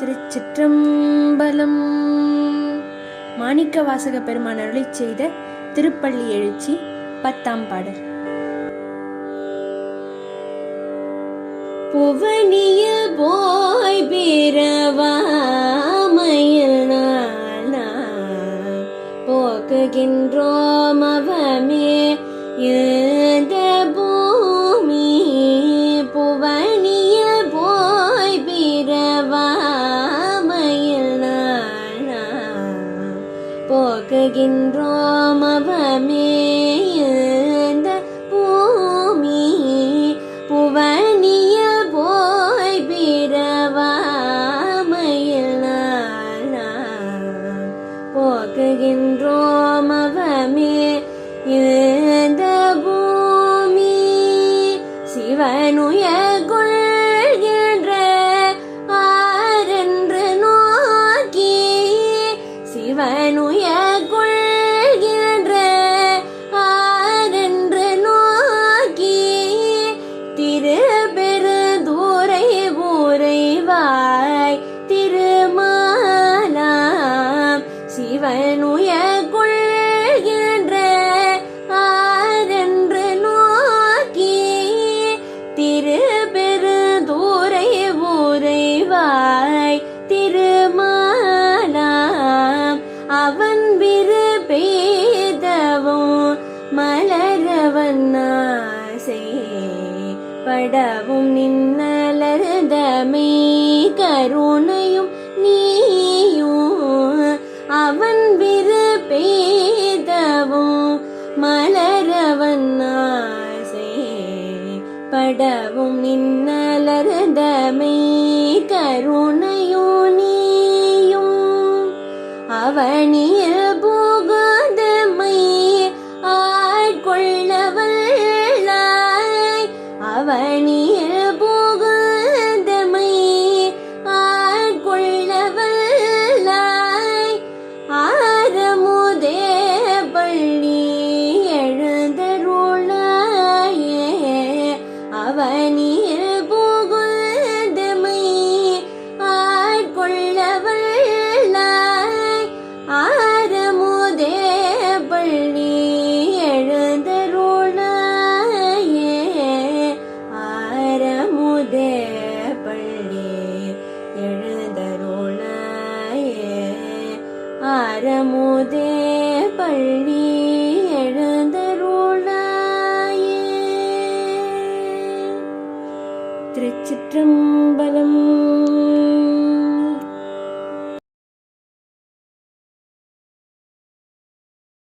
திருச்சிற்றம்பலம். மாணிக்க வாசக பெருமான் அருளை செய்த திருப்பள்ளி எழுச்சி பத்தாம் பாடல். புவனிய போய் பிறவாமையில் நாள் போக்குகின்றோம் அவமே போக்குகின்றோம் அவமேந்த பூமி. புவனிய போய் பிறவாமையில் போக்குகின்றோம் அவமே இந்த பூமி. சிவனுய கொள்கின்ற ஆரென்று நோக்கி திருபெருதூரை ஊரைவாய் திருமாலாம் சிவனு மலரவன் படவும் நின்னலர்தமே. கருணையும் நீயும் அவன் விருப்பேதவும் மலரவன் ஆசை படவும் நின்னலர்தமே. கருணையும் நீயும் அவனில் ஆரமுதே பள்ளி எழுந்தருளாயே திருச்சிற்றம்பலம்